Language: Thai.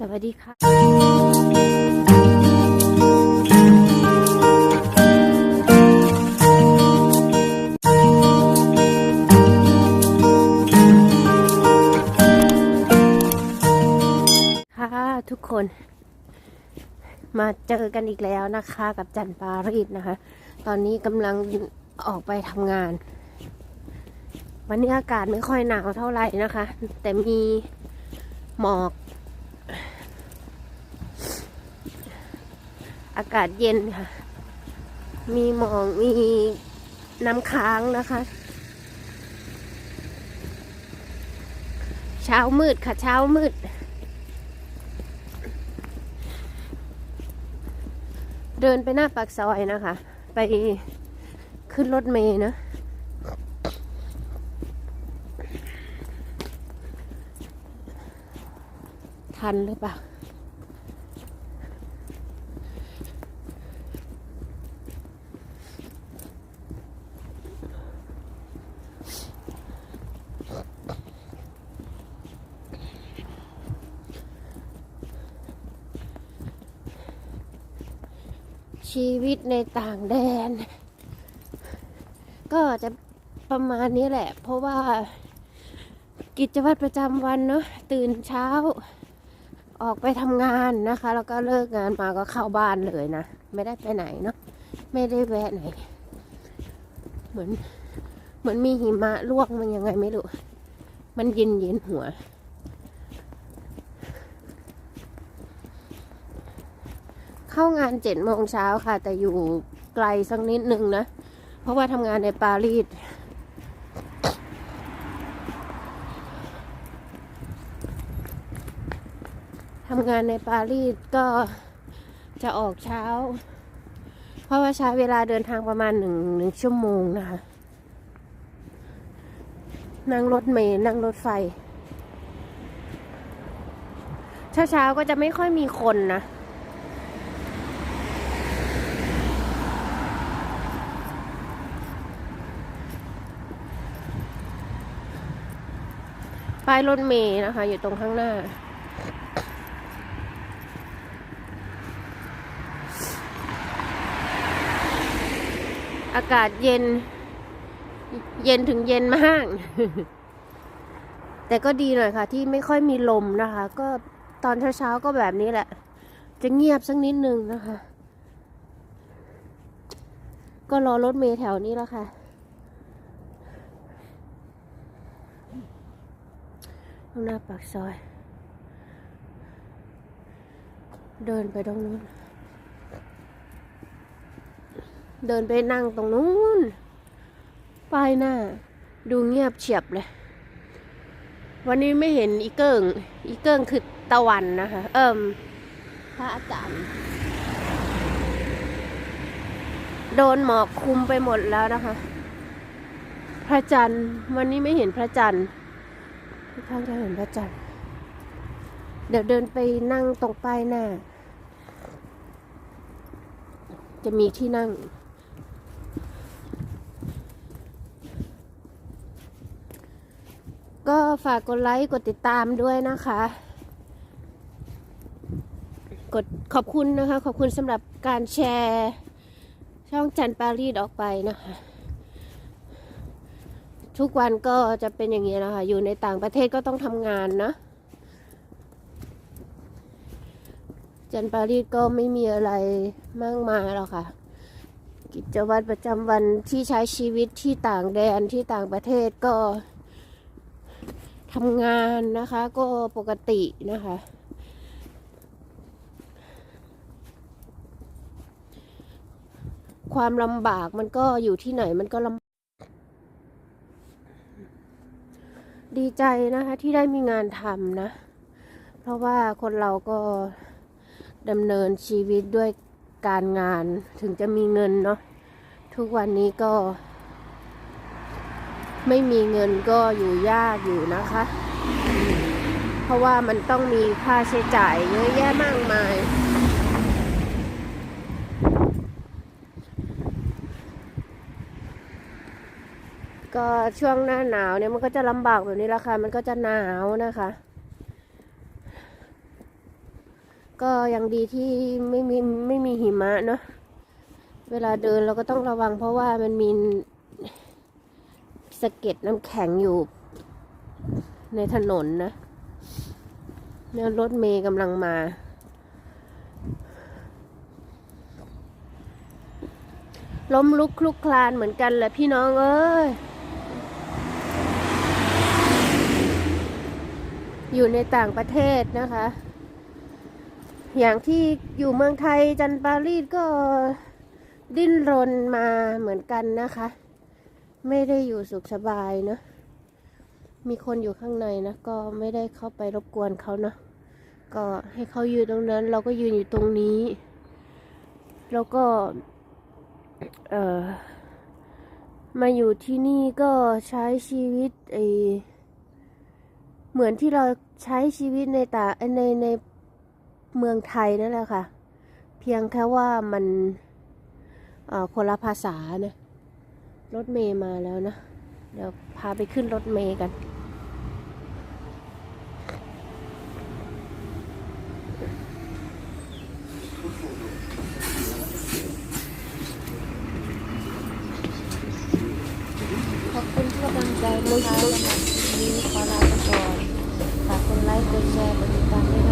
สวัสดีค่ะค่ะทุกคนมาเจอกันอีกแล้วนะคะ กับจันปารีสนะคะ ตอนนี้กำลังออกไปทำงาน วันนี้อากาศไม่ค่อยหนาวเท่าไหร่นะคะ แต่มีหมอก อากาศเย็นค่ะ มีหมอกมีน้ำค้างนะคะ เช้ามืดค่ะ เช้ามืด เดินไปหน้าปากซอยนะคะ ไปขึ้นรถเมย์นะทันหรือเปล่า ชีวิตในต่างแดน ก็จะประมาณนี้แหละ เพราะว่ากิจวัตรประจำวันเนาะตื่นเช้า ออกไปทำงานนะคะ แล้วก็เลิกงานมาก็เข้าบ้านเลยนะ ไม่ได้ไปไหนเนาะไม่ได้แวะไหน เหมือนเหมือนมีหิมะลวกมันยังไงไม่รู้ มันเย็นเย็นหัว เข้างานเจ็ดโมงเช้าค่ะ แต่อยู่ไกลสักนิดนึงนะ เพราะว่าทำงานในปารีสทำงานในปารีสก็จะออกเช้า เพราะว่าใช้เวลาเดินทางประมาณหนึ่งหนึ่งชั่วโมงนะคะ นั่งรถเมล์นั่งรถไฟ เช้าๆก็จะไม่ค่อยมีคนนะ ป้ายรถเมย์นะคะ อยู่ตรงข้างหน้า อากาศเย็น เย็นถึงเย็นมาก แต่ก็ดีหน่อยค่ะ ที่ไม่ค่อยมีลมนะคะ ก็ตอนเช้าๆก็แบบนี้แหละ จะเงียบสักนิดนึงนะคะ ก็รอรถเมย์แถวนี้แล้วค่ะ ข้างหน้าปากซอย เดินไปตรงนู้น เดินไปนั่งตรงนู้น ป้ายหน้า ดูเงียบเฉียบเลย วันนี้ไม่เห็นอีเกิงอีเกิงคือตะวันนะคะ เอิมพระอาจารย์โดนหมอกคลุมไปหมดแล้วนะคะ พระจันทร์วันนี้ไม่เห็นพระจันทร์ ทุกท่านจะเห็นพระจันทร์เดี๋ยวเดินไปนั่งตรงป้ายหน้า จะมีที่นั่ง ก็ฝากกดไลค์ กดติดตามด้วยนะคะ กดขอบคุณนะคะ ขอบคุณสำหรับการแชร์ ช่องจันปารีดออกไปนะคะ ทุกวันก็จะเป็นอย่างนี้นะคะ อยู่ในต่างประเทศก็ต้องทำงานนะ จันปารีสก็ไม่มีอะไรมากมายหรอกค่ะ กิจวัตรประจำวันที่ใช้ชีวิตที่ต่างแดนที่ต่างประเทศก็ทำงานนะคะก็ปกตินะคะ ความลำบากมันก็อยู่ที่ไหนมันก็ลำ ดีใจนะคะที่ได้มีงานทำนะ เพราะว่าคนเราก็ดำเนินชีวิตด้วยการงานถึงจะมีเงินเนาะทุกวันนี้ก็ ไม่มีเงินก็อยู่ยากอยู่นะคะ เพราะว่ามันต้องมีค่าใช้จ่ายเยอะแยะมากมาย ก็ช่วงหน้าหนาวเนี่ยมันก็จะลำบากแบบนี้ละค่ะ มันก็จะหนาวนะคะ ก็ยังดีที่ไม่มีไม่มีหิมะเนาะ เวลาเดินเราก็ต้องระวังเพราะว่ามันมีสะเก็ดน้ำแข็งอยู่ในถนนนะเนี่ยรถเมย์กำลังมา ล้มลุกคลุกคลานเหมือนกันแหละพี่น้องเอ้ย อยู่ในต่างประเทศนะคะ อย่างที่อยู่เมืองไทยจันปารีสก็ดิ้นรนมาเหมือนกันนะคะ ไม่ได้อยู่สุขสบายเนอะมีคนอยู่ข้างในนะก็ไม่ได้เข้าไปรบกวนเขาเนาะก็ให้เขายืนตรงนั้น เราก็ยืนอยู่ตรงนี้ แล้วก็ เอ่อมาอยู่ที่นี่ก็ใช้ชีวิตไอ เหมือนที่เราใช้ชีวิตในตาในในเมืองไทยนั่นแหละค่ะ เพียงแค่ว่ามันอ่อคนละภาษานะ รถเมย์มาแล้วนะ เดี๋ยวพาไปขึ้นรถเมย์กัน ขอบคุณทุกกำลังใจนะคะสำหรับคนี้ขอลา ไปก่